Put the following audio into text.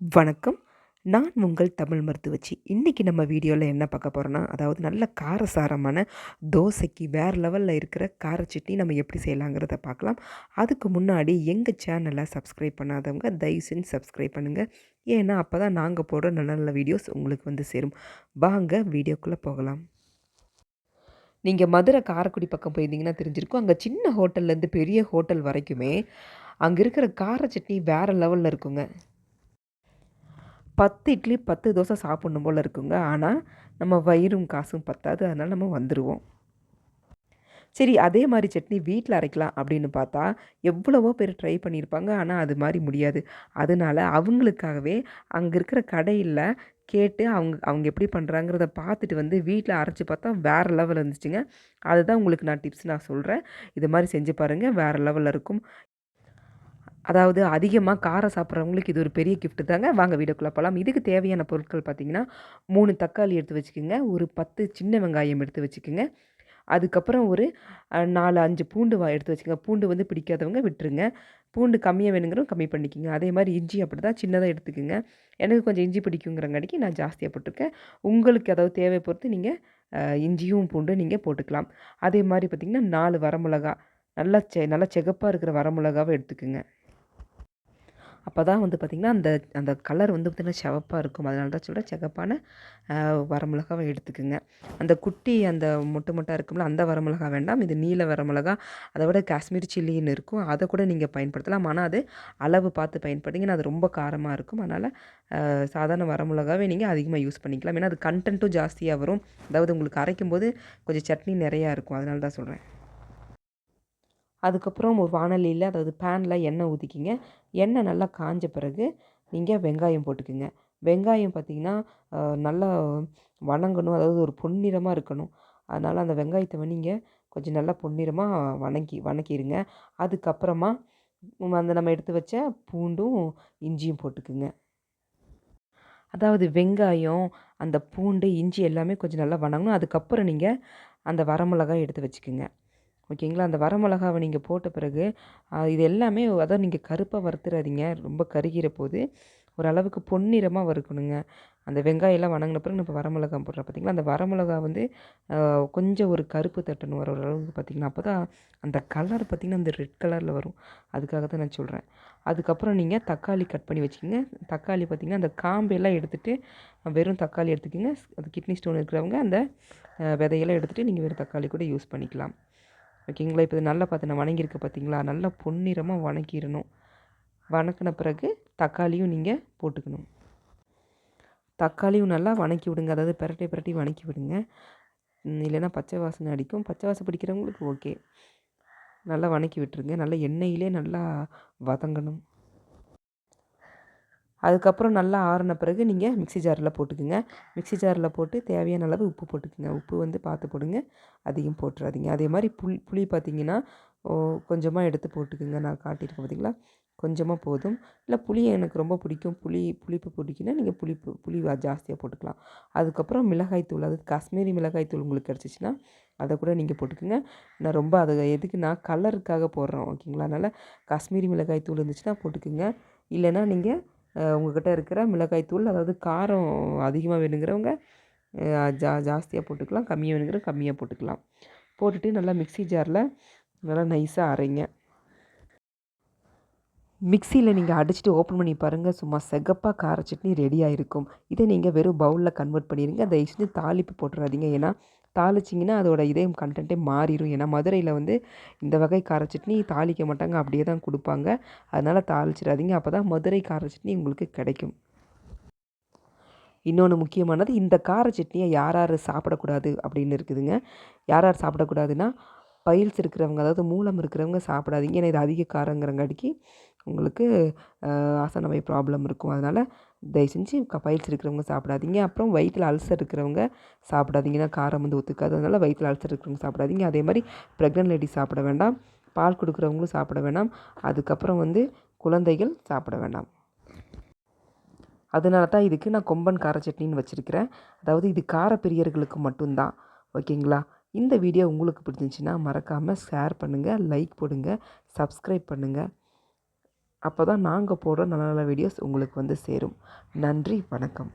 வணக்கம். நான் உங்கள் தமிழ் மருத்துவச்சி. இன்றைக்கி நம்ம வீடியோவில் என்ன பார்க்க போகிறோன்னா அதாவது நல்ல காரசாரமான தோசைக்கு வேறு லெவலில் இருக்கிற கார சட்னி நம்ம எப்படி செய்யலாங்கிறத பார்க்கலாம். அதுக்கு முன்னாடி எங்கள் சேனலை சப்ஸ்கிரைப் பண்ணாதவங்க தயவு செஞ்சு சப்ஸ்கிரைப் பண்ணுங்கள் ஏன்னா அப்போ தான் நாங்கள் போடுற நல்ல நல்ல வீடியோஸ் உங்களுக்கு வந்து சேரும். வாங்க வீடியோக்குள்ளே போகலாம். நீங்கள் மதுரை காரைக்குடி பக்கம் போயிருந்தீங்கன்னா தெரிஞ்சிருக்கும். அங்கே சின்ன ஹோட்டல்லேருந்து பெரிய ஹோட்டல் வரைக்குமே அங்கே இருக்கிற கார சட்னி வேறு லெவலில் இருக்குங்க. பத்து இட்லி பத்து தோசை சாப்பிட்ணும் போல் இருக்குங்க. ஆனால் நம்ம வயிறும் காசும் பத்தாது. அதனால் நம்ம வந்துடுவோம் சரி அதே மாதிரி சட்னி வீட்டில் அரைக்கலாம் அப்படின்னு பார்த்தா எவ்வளவோ பேர் ட்ரை பண்ணியிருப்பாங்க. ஆனால் அது மாதிரி முடியாது. அதனால் அவங்களுக்காகவே அங்கே இருக்கிற கடையில் கேட்டு அவங்க அவங்க எப்படி பண்ணுறாங்கிறத பார்த்துட்டு வந்து வீட்டில் அரைச்சி பார்த்தா வேறு லெவல் இருந்துச்சுங்க அதுதான் உங்களுக்கு நான் டிப்ஸ் நான் சொல்கிறேன் இது மாதிரி செஞ்சு பாருங்கள் வேறு லெவலில் இருக்கும். அதாவது அதிகமாக காரம் சாப்பிட்றவங்களுக்கு இது ஒரு பெரிய கிஃப்ட்டு தாங்க. வாங்க வீடியோக்குள்ளே போகலாம் இதுக்கு தேவையான பொருட்கள் பார்த்திங்கன்னா மூணு தக்காளி எடுத்து வச்சுக்கோங்க. ஒரு பத்து சின்ன வெங்காயம் எடுத்து வச்சுக்கோங்க. அதுக்கப்புறம் ஒரு நாலு அஞ்சு பூண்டு வா எடுத்து வச்சுக்கோங்க. பூண்டு வந்து பிடிக்காதவங்க விட்டுருங்க. பூண்டு கம்மியாக வேணுங்கிறவங்க கம்மி பண்ணிக்கோங்க. அதே மாதிரி இஞ்சி அப்படி தான் சின்னதாக எடுத்துக்கோங்க. எனக்கு கொஞ்சம் இஞ்சி பிடிக்குங்கிறங்காட்டிக்கு நான் ஜாஸ்தியாக போட்டிருக்கேன். உங்களுக்கு ஏதாவது தேவை பொறுத்து நீங்கள் இஞ்சியும் பூண்டும் நீங்கள் போட்டுக்கலாம். அதே மாதிரி பார்த்திங்கன்னா நாலு வரமிளகா. நல்லா செ நல்லா செகப்பாக இருக்கிற வரமிளகாவை எடுத்துக்கோங்க. அப்போ தான் வந்து பார்த்திங்கன்னா அந்த அந்த கலர் வந்து பார்த்திங்கன்னா சிவப்பாக இருக்கும். அதனால தான் சொல்கிறேன் சிகப்பான வரமிளகாவை எடுத்துக்கோங்க. அந்த குட்டி அந்த மொட்டை மொட்டாக இருக்கும்ல அந்த வரமிளகா வேண்டாம். இது நீல வரமிளகா அதை விட காஷ்மீர் சில்லின்னு இருக்கும். அதை கூட நீங்கள் பயன்படுத்தலாம். ஆனால் அது அளவு பார்த்து பயன்படுத்திங்கன்னா அது ரொம்ப காரமாக இருக்கும். அதனால் சாதாரண வரமிளகாவே நீங்கள் அதிகமாக யூஸ் பண்ணிக்கலாம். ஏன்னா அது கண்டென்ட்டும் ஜாஸ்தியாக வரும். அதாவது உங்களுக்கு அரைக்கும் போது கொஞ்சம் சட்னி நிறையா இருக்கும். அதனால தான் சொல்கிறேன் அதுக்கப்புறம் ஒரு வானலியில் அதாவது பேனில் எண்ணெய் ஊற்றிக்கிங்க எண்ணெய் நல்லா காஞ்ச பிறகு நீங்கள் வெங்காயம் போட்டுக்குங்க. வெங்காயம் பார்த்திங்கன்னா நல்லா வணங்கணும். அதாவது ஒரு பொன்னிறமாக இருக்கணும். அதனால் அந்த வெங்காயத்தை நீங்கள் கொஞ்சம் நல்லா பொன்னிறமாக வணங்கி வணக்கிடுங்க அதுக்கப்புறமா அந்த நம்ம எடுத்து வச்ச பூண்டும் இஞ்சியும் போட்டுக்குங்க. அதாவது வெங்காயம் அந்த பூண்டு இஞ்சி எல்லாமே கொஞ்சம் நல்லா வணங்கணும். அதுக்கப்புறம் நீங்கள் அந்த வரமிளகாய் எடுத்து வச்சுக்கோங்க. ஓகேங்களா? அந்த வரமிளகாவை நீங்கள் போட்ட பிறகு இது எல்லாமே அதான் நீங்கள் கருப்பாக வறுத்துறாதீங்க. ரொம்ப கருகிற போது ஓரளவுக்கு பொன்னிறமாக வறுக்கணுங்க. அந்த வெங்காயம்லாம் வணங்கின பிறகு நம்ம வரமிளகா போடுறோம். பார்த்திங்களா அந்த வரமிளகா வந்து கொஞ்சம் ஒரு கருப்பு தட்டணும் வர ஓரளவுக்கு பார்த்திங்கன்னா அப்போ தான் அந்த கலர் பார்த்திங்கன்னா அந்த ரெட் கலரில் வரும். அதுக்காக தான் நான் சொல்கிறேன் அதுக்கப்புறம் நீங்கள் தக்காளி கட் பண்ணி வச்சுக்கோங்க. தக்காளி பார்த்திங்கன்னா அந்த காம்பெல்லாம் எடுத்துகிட்டு வெறும் தக்காளி எடுத்துக்கோங்க. அது கிட்னி ஸ்டோன் இருக்கிறவங்க அந்த விதையெல்லாம் எடுத்துகிட்டு நீங்கள் வெறும் தக்காளி கூட யூஸ் பண்ணிக்கலாம். ஓகேங்களா? இப்போ இது நல்லா நான் வணங்கியிருக்கு பார்த்தீங்களா நல்லா பொன்னிறமாக வணக்கிடணும் வணக்கின பிறகு தக்காளியும் நீங்கள் போட்டுக்கணும். தக்காளியும் நல்லா வணக்கி விடுங்க. அதாவது பிரட்டி பிரட்டி வணக்கி விடுங்க. இல்லைன்னா பச்சை வாசனை அடிக்கும். பச்சை வாசனை பிடிக்கிறவங்களுக்கு ஓகே. நல்லா வணக்கி விட்டுருங்க. நல்லா எண்ணெயிலே நல்லா வதங்கணும். அதுக்கப்புறம் நல்லா ஆறின பிறகு நீங்கள் மிக்சி ஜாரில் போட்டுக்குங்க. மிக்சி ஜாரில் போட்டு தேவையான அளவு உப்பு போட்டுக்குங்க. உப்பு வந்து பார்த்து போடுங்க. அதிகம் போட்டுறாதீங்க. அதே மாதிரி புளி புளி பார்த்திங்கன்னா கொஞ்சமாக எடுத்து போட்டுக்குங்க. நான் காட்டியிருக்கேன் பார்த்திங்களா? கொஞ்சமாக போதும். இல்லை புளி எனக்கு ரொம்ப பிடிக்கும். புளி புளிப்பு பிடிக்குன்னா நீங்கள் புளிப்பு புளி ஜாஸ்தியாக போட்டுக்கலாம். அதுக்கப்புறம் மிளகாய்த்தூள் அதாவது காஷ்மீரி மிளகாய்த்தூள் உங்களுக்கு கிடச்சிச்சின்னா அதை கூட நீங்கள் போட்டுக்கோங்க. நான் ரொம்ப அதை எதுக்கு நான் கலருக்காக போடுறோம் ஓகேங்களா? அதனால் காஷ்மீரி மிளகாய் தூள் இருந்துச்சுன்னா போட்டுக்கோங்க. இல்லைன்னா நீங்கள் உங்கள்கிட்ட இருக்கிற மிளகாய் தூள் அதாவது காரம் அதிகமாக வேணுங்கிறவங்க ஜா ஜாஸ்தியாக போட்டுக்கலாம். கம்மியாக வேணுங்கிற கம்மியாக போட்டுக்கலாம். போட்டுட்டு நல்லா மிக்சி ஜாரில் நல்லா நைஸாக அரைங்க. மிக்சியில் நீங்கள் அடிச்சுட்டு ஓப்பன் பண்ணி பாருங்கள் சும்மா செகப்பாக கார சட்னி ரெடியாக இருக்கும். இதை நீங்கள் வெறும் பவுலில் கன்வெர்ட் பண்ணிடுங்க தயவு செஞ்சு தாளிப்பு போட்டுறாதீங்க. ஏன்னா தாளிச்சிங்கன்னா அதோட இதே கண்டென்ட்டே மாறிடும் ஏன்னா மதுரையில் வந்து இந்த வகை கார சட்னி தாளிக்க மாட்டாங்க. அப்படியே தான் கொடுப்பாங்க. அதனால் தாளிச்சிடாதீங்க. அப்போ தான் மதுரை கார சட்னி உங்களுக்கு கிடைக்கும். இன்னொன்று முக்கியமானது இந்த கார சட்னியை யார் யார் சாப்பிடக்கூடாது அப்படின்னு இருக்குதுங்க. யார் யார் சாப்பிடக்கூடாதுன்னா பயில்ஸ் இருக்கிறவங்க அதாவது மூலம் இருக்கிறவங்க சாப்பிடாதீங்க. ஏன்னா இது அதிக காரங்கிறங்காட்டிக்கு உங்களுக்கு ஆசனவை ப்ராப்ளம் இருக்கும். அதனால் தயவு செஞ்சு பயிற்சி இருக்கிறவங்க சாப்பிடாதீங்க. அப்புறம் வயிற்றில் அல்சர் இருக்கிறவங்க சாப்பிடாதீங்கன்னா காரம் வந்து ஒத்துக்காது. அதனால் வயிற்றில் அல்சர் இருக்கிறவங்க சாப்பிடாதீங்க. அதே மாதிரி ப்ரெக்னென்ட் லேடி சாப்பிட வேண்டாம். பால் கொடுக்குறவங்களும் சாப்பிட வேண்டாம். அதுக்கப்புறம் வந்து குழந்தைகள் சாப்பிட வேண்டாம். அதனால தான் இதுக்கு நான் கொம்பன் கார சட்னின்னு வச்சுருக்கிறேன். அதாவது இது கார பிரியர்களுக்கு மட்டும்தான். ஓகேங்களா? இந்த வீடியோ உங்களுக்கு பிடிச்சிருந்துச்சின்னா மறக்காமல் ஷேர் பண்ணுங்கள் லைக் போடுங்க சப்ஸ்கிரைப் பண்ணுங்கள் அப்போ தான் நாங்கள் போடுற நல்ல நல்ல வீடியோஸ் உங்களுக்கு வந்து சேரும். நன்றி வணக்கம்.